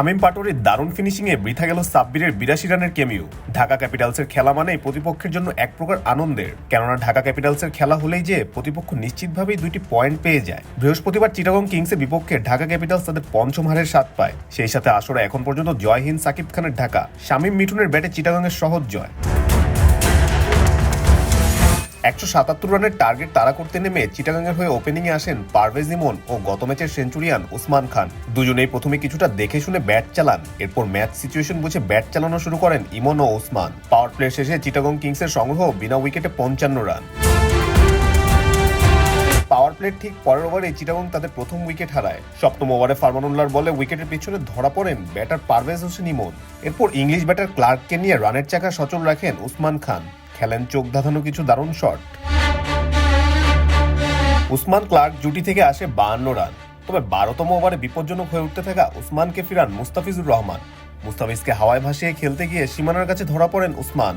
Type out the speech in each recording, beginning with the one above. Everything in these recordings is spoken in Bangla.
শামীম পাটোরের দারুণ ফিনিশিংয়ে বৃথা গেল সাব্বিরের বিরাশি রানের কেমিও। ঢাকা ক্যাপিটালসের খেলা মানেই প্রতিপক্ষের জন্য এক প্রকার আনন্দের। কেননা ঢাকা ক্যাপিটালসের খেলা হলেই যে প্রতিপক্ষ নিশ্চিতভাবেই দুইটি পয়েন্ট পেয়ে যায়। বৃহস্পতিবার চিটাগং কিংসের বিপক্ষে ঢাকা ক্যাপিটালস তাদের পঞ্চম হারের স্বাদ পায়। সেই সাথে আসরে এখন পর্যন্ত জয়হীন সাকিব খানের ঢাকা, শামীম মিঠুনের ব্যাটে চিটাগংয়ের সহজ জয়। একশো সাতাত্তর রানের টার্গেট তাড়া করতে নেমে চিটাগাংয়ের হয়ে ওপেনিংয়ে আসেন পারভেজ ইমন ও গত ম্যাচের সেঞ্চুরিয়ান উসমান খান। দুজনেই প্রথমে কিছুটা দেখে শুনে ব্যাট চালান। এরপর ম্যাচ সিচুয়েশন বুঝে ব্যাট চালানো শুরু করেন ইমন ও ওসমান পাওয়ার প্লে শেষে চিটাগং কিংসের সংগ্রহ বিনা উইকেটে পঞ্চান্ন রান। পাওয়ার প্লের ঠিক পরের ওভারে চিটাগং তাদের প্রথম উইকেট হারায়। সপ্তম ওভারে ফারমানুল্লাহর বলে উইকেটের পিছনে ধরা পড়েন ব্যাটার পারভেজ হোসেন ইমন। এরপর ইংলিশ ব্যাটার ক্লার্ককে নিয়ে রানের চাকা সচল রাখেন উসমান খান। খেলেন চোখ ধাঁধানো কিছু দারুণ শট। উসমান ক্লার্ক জুটি থেকে আসে বাহান্ন রান। তবে বারোতম ওভারে বিপজ্জনক হয়ে উঠতে থাকা উসমানকে ফিরান মুস্তাফিজুর রহমান। মুস্তাফিজকে হাওয়ায় ভাসিয়ে খেলতে গিয়ে সীমানার কাছে ধরা পড়েন উসমান।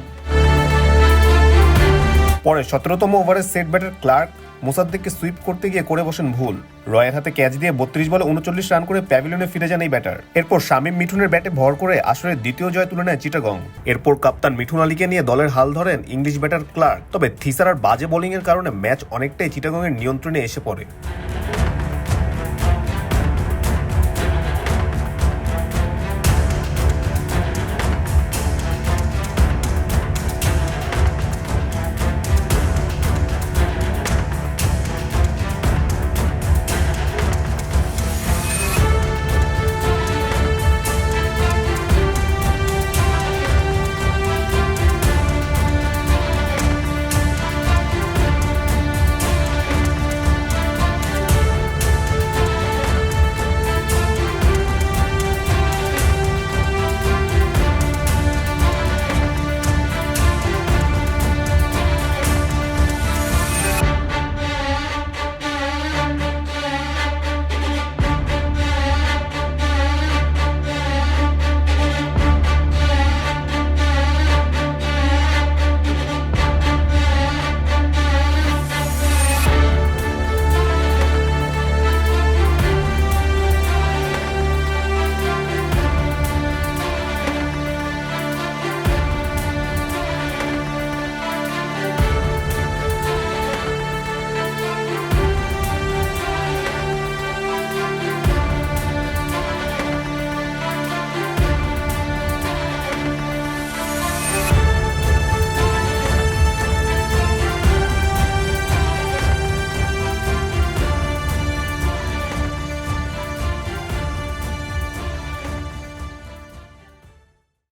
পরে সতেরোতম ওভারে সেট ব্যাটার ক্লার্ক মোসাদ্দেককে সুইপ করতে গিয়ে করে বসেন ভুল। রয়ের হাতে ক্যাচ দিয়ে বত্রিশ বলে উনচল্লিশ রান করে প্যাভিলিয়নে ফিরে যান এই ব্যাটার। এরপর শামীম মিঠুনের ব্যাটে ভর করে আসলে দ্বিতীয় জয় তুলে নেয় চিটাগং। এরপর কাপ্তান মিঠুন আলীকে নিয়ে দলের হাল ধরেন ইংলিশ ব্যাটার ক্লার্ক। তবে থিসারার বাজে বোলিংয়ের কারণে ম্যাচ অনেকটাই চিটাগংয়ের নিয়ন্ত্রণে এসে পড়ে।